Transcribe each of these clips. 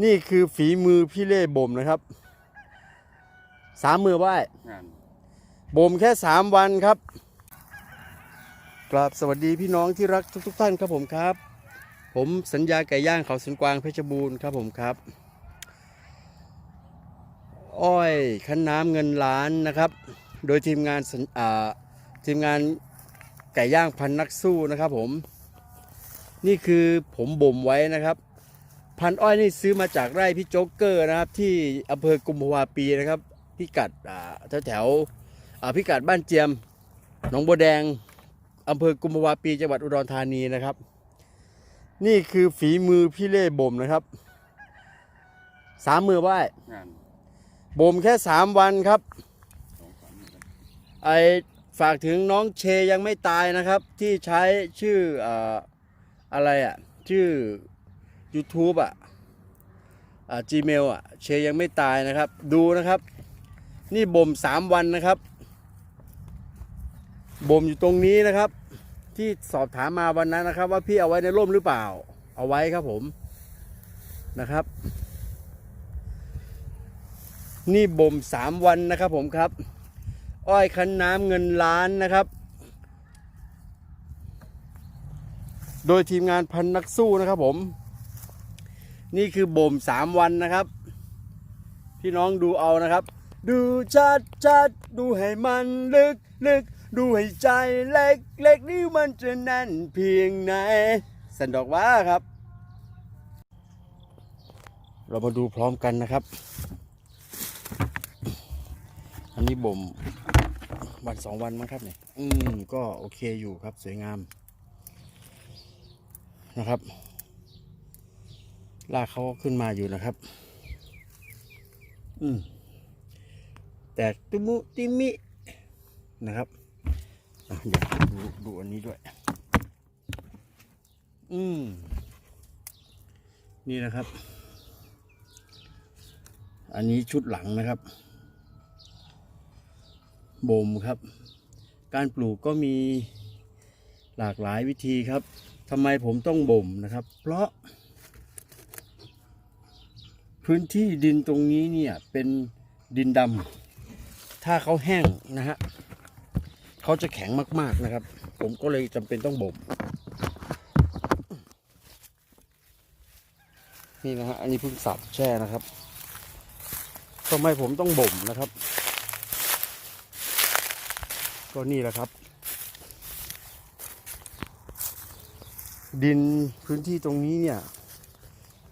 นี่คือฝีมือพี่เล่บ่มนะครับสามมือไหว้งานบ่มแค่สามวันครับกราบสวัสดีพี่น้องที่รักทุก ๆท่านครับผมครับ ผมสัญญาไก่ย่างเขาสวนกวางเพชรบูรณ์ครับผมครับ อ้อยคั้นน้ำเงินล้านนะครับ โดยทีมงานสัญอ่าทีมงานไก่ย่างพันนักสู้นะครับผม นี่คือผมบ่มไว้นะครับ พันอ้อยนี่ซื้อมาจากไร่พี่โจ๊กเกอร์นะครับ ที่อำเภอกุมภาวาปีนะครับพิกัดอ่าแถวแถวๆอ่าพิกัดบ้านเจียมหนองบัวแดงอำเภอกุมภาวาปีจังหวัดอุดรธานีนะครับ นี่คือฝีมือพี่เล่บ่มนะครับสามมือไหว้งานบ่มแค่สามวันครับสองสามมือไอฝากถึงน้องเชยังไม่ตายนะครับ ที่ใช้ชื่อเอ่ออะไรอะ ชื่อ YouTube อะอ่า Gmail อะเชยังไม่ตายนะครับ ดูนะครับ นี่บ่มสามวันนะครับบ่มอยู่ตรงนี้นะครับ ที่สอบถามมาวันนั้นนะครับ ว่าพี่เอาไว้ในร่มหรือเปล่า เอาไว้ครับผมนะครับ นี่บ่มสามวันนะครับผมครับ อ้อยคันน้ำเงินล้านนะครับโดยทีมงานพันนักสู้นะครับผม นี่คือบ่มสามวันนะครับ พี่น้องดูเอานะครับ ดูชัดชัดดูให้มันลึกลึกดูให้ใจเล็กเล็กนี่มันจะแน่นเพียงไหนสันดอกว่าครับ เรามาดูพร้อมกันนะครับ อันนี้บ่มวันสองวันมั้งครับเนี่ยอืมก็โอเคอยู่ครับสวยงามนะครับ ลากเขาก็ขึ้นมาอยู่นะครับ อืมแต่ตุมุติมินะครับอะเดี๋ยวดูดูอันนี้ด้วย อืม นี่นะครับ อันนี้ชุดหลังนะครับ บ่มครับ การปลูกก็มีหลากหลายวิธีครับทำไมผมต้องบ่มนะครับ เพราะ พื้นที่ดินตรงนี้เนี่ยเป็นดินดำถ้าเขาแห้งนะฮะเขาจะแข็งมากๆนะครับ ผมก็เลยจำเป็นต้องบ่มนี่นะฮะอันนี้เพิ่งสับแช่นะครับทำไมผมต้องบ่มนะครับ ก็นี่แหละครับ ดินพื้นที่ตรงนี้เนี่ย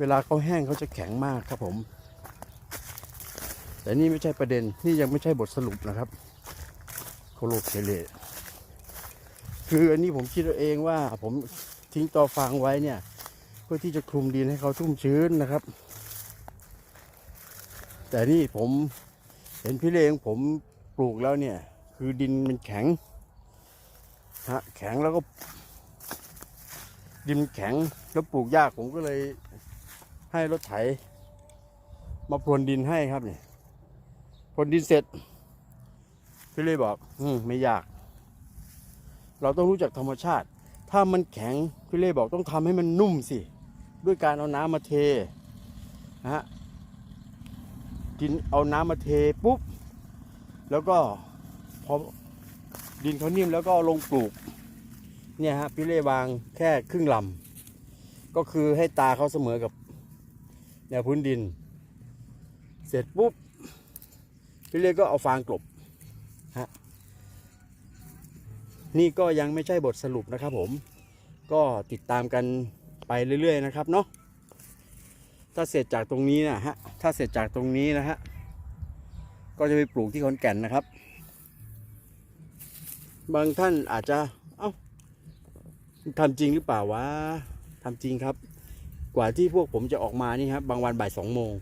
เวลาเขาแห้งเขาจะแข็งมากครับผม แต่นี่ไม่ใช่ประเด็นนี่ยังไม่ใช่บทสรุปนะครับโคโลเคเลคืออันนี้ผมคิดเอาเองว่าผมทิ้งตอฟางไว้เนี่ย เพื่อที่จะคลุมดินให้เขาชุ่มชื้นนะครับ แต่นี่ผมเห็นพี่เลงผมปลูกแล้วเนี่ย คือดินมันแข็งฮะแข็งแล้วก็ดินแข็งแล้วปลูกยากผมก็เลย ให้รถไถ มาพรวนดินให้ครับเนี่ยพรวนดินเสร็จ พี่เลยบอก อืมไม่ยาก เราต้องรู้จักธรรมชาติ ถ้ามันแข็งพี่เล่บอกต้องทำให้มันนุ่มสิ ด้วยการเอาน้ำมาเทนะฮะดินเอาน้ำมาเทปุ๊บ แล้วก็พอดินเขานิ่มแล้วก็ลงปลูก เนี่ยฮะพี่เล่วางแค่ครึ่งลำก็คือให้ตาเขาเสมอกับ แนวพื้นดิน เสร็จปุ๊บพี่เล่ก็เอาฟางกลบฮะนี่ก็ยังไม่ใช่บทสรุปนะครับผม ก็ติดตามกันไปเรื่อย ๆ นะครับเนาะถ้าเสร็จจากตรงนี้นะฮะถ้าเสร็จจากตรงนี้นะฮะก็จะไปปลูกที่ขอนแก่นนะครับ บางท่านอาจจะเอ้าทำจริงหรือเปล่าวะทำจริงครับ กว่าที่พวกผมจะออกมานี่ครับบางวันบ่ายสองโมง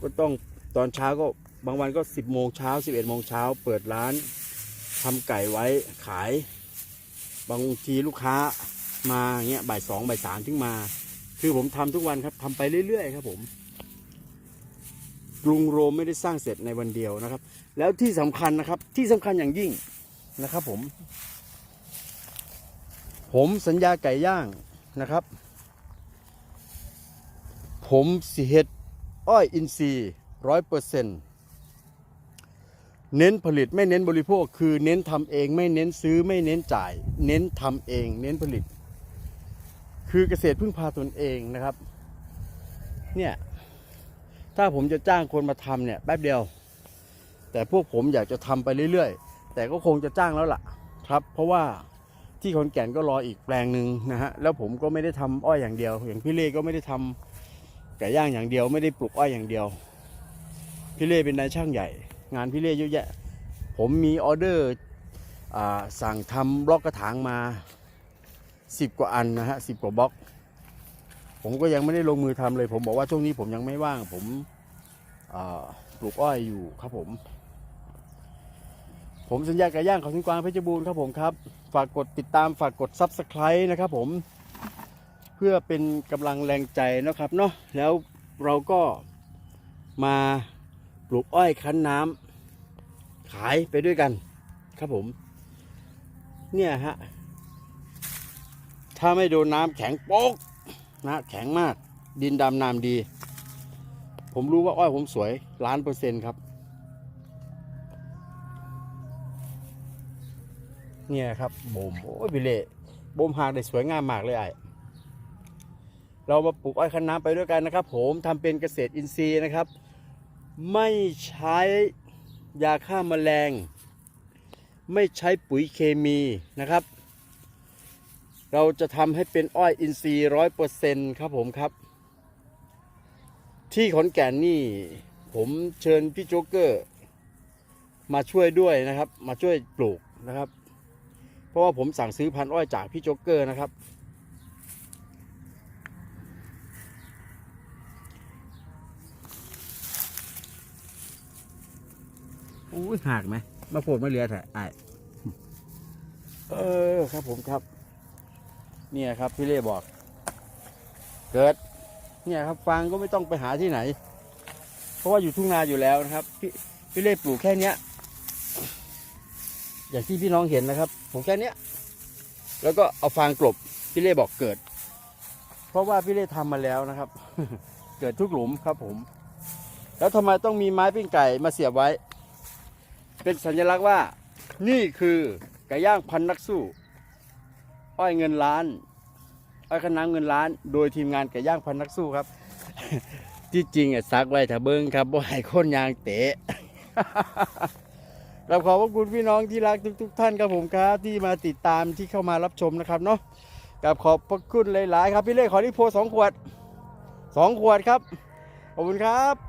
ก็ต้องตอนเช้าก็บางวันก็สิบโมงเช้าสิบเอ็ดโมงเช้าเปิดร้านทำไก่ไว้ขาย บางทีลูกค้ามาเงี้ยบ่ายสองบ่ายสามถึงมา คือผมทำทุกวันครับทำไปเรื่อยๆครับผมกรุงโรมไม่ได้สร้างเสร็จในวันเดียวนะครับ แล้วที่สำคัญนะครับที่สำคัญอย่างยิ่งนะครับผม ผมสัญญาไก่ย่างนะครับ ผมสิเฮ็ดอ้อยอินทรีย์ร้อยเปอร์เซ็นต์เน้นผลิตไม่เน้นบริโภค คือเน้นทำเองไม่เน้นซื้อไม่เน้นจ่าย เน้นทำเอง เน้นผลิต คือเกษตรพึ่งพาตนเองนะครับ เนี่ย ถ้าผมจะจ้างคนมาทำเนี่ยแป๊บเดียว แต่พวกผมอยากจะทำไปเรื่อยๆ แต่ก็คงจะจ้างแล้วล่ะครับ เพราะว่าที่ขอนแก่นก็รออีกแปลงหนึ่งนะฮะแล้วผมก็ไม่ได้ทำอ้อยอย่างเดียว อย่างพี่เล่ก็ไม่ได้ทำ ไก่ย่างอย่างเดียวไม่ได้ปลูกอ้อยอย่างเดียว พี่เล่เป็นนายช่างใหญ่ งานพี่เล่เยอะแยะ ผมมีออเดอร์สั่งทำบล็อกกระถางมาสิบกว่าอันนะฮะสิบกว่าบล็อก ผมก็ยังไม่ได้ลงมือทำเลย ผมบอกว่าช่วงนี้ผมยังไม่ว่าง ผมปลูกอ้อยอยู่ครับผม ผมสัญญาไก่ย่างเขาทิ้งกวางเพชรบูรณ์ครับผมครับ ฝากกดติดตามฝากกด Subscribe นะครับผม เพื่อเป็นกำลังแรงใจนะครับเนาะแล้วเราก็มาปลูกอ้อยคั้นน้ำขายไปด้วยกันครับผม เนี่ยฮะ ถ้าไม่โดนน้ำแข็งโป๊กนะแข็งมากดินดำน้ำดี ผมรู้ว่าอ้อยผมสวยล้านเปอร์เซ็นต์ครับ เนี่ยครับบ่มโอ้ยบิเล่บ่มหากได้สวยงามมากเลยไอ้ เรามาปลูกอ้อยคันน้ำไปด้วยกันนะครับ ผมทำเป็นเกษตรอินทรีย์นะครับ ไม่ใช้ยาฆ่าแมลง ไม่ใช้ปุ๋ยเคมีนะครับ เราจะทำให้เป็นอ้อยอินทรีย์ร้อยเปอร์เซ็นต์ครับผมครับ ที่ขอนแก่นนี่ผมเชิญพี่โจ๊กเกอร์มาช่วยด้วยนะครับ มาช่วยปลูกนะครับ เพราะว่าผมสั่งซื้อพันอ้อยจากพี่โจ๊กเกอร์นะครับ อุ้ยหักไหมมาโผล่มาเหลือเถอะไอายเออครับผมครับ เนี่ยครับพี่เล่บอก เกิด เนี่ยครับฟางก็ไม่ต้องไปหาที่ไหน เพราะว่าอยู่ทุ่งนาอยู่แล้วนะครับ พี่พี่เล่ปลูกแค่เนี้ย อย่างที่พี่น้องเห็นนะครับปลูกแค่เนี้ย แล้วก็เอาฟางกลบพี่เล่บอกเกิด เพราะว่าพี่เล่ทำมาแล้วนะครับ เกิดทุกหลุมครับผม แล้วทำไมต้องมีไม้ปิ้งไก่มาเสียบไว้ เป็นสัญลักษณ์ว่านี่คือไก่ย่างพันนักสู้ อ้อยเงินล้าน อ้อยขนางเงินล้าน โดยทีมงานไก่ย่างพันนักสู้ครับ ที่จริงอะซักไว้ถ้าเบิ้งครับว่าให้คนยางเตะเราขอบพระคุณพี่น้องที่รักทุกๆท่านครับผมครับ ที่มาติดตามที่เข้ามารับชมนะครับเนาะกับขอบพระคุณหลาย ๆ ครับพี่เล่ขอที่โพสองขวดสองขวดครับ ขอบคุณครับ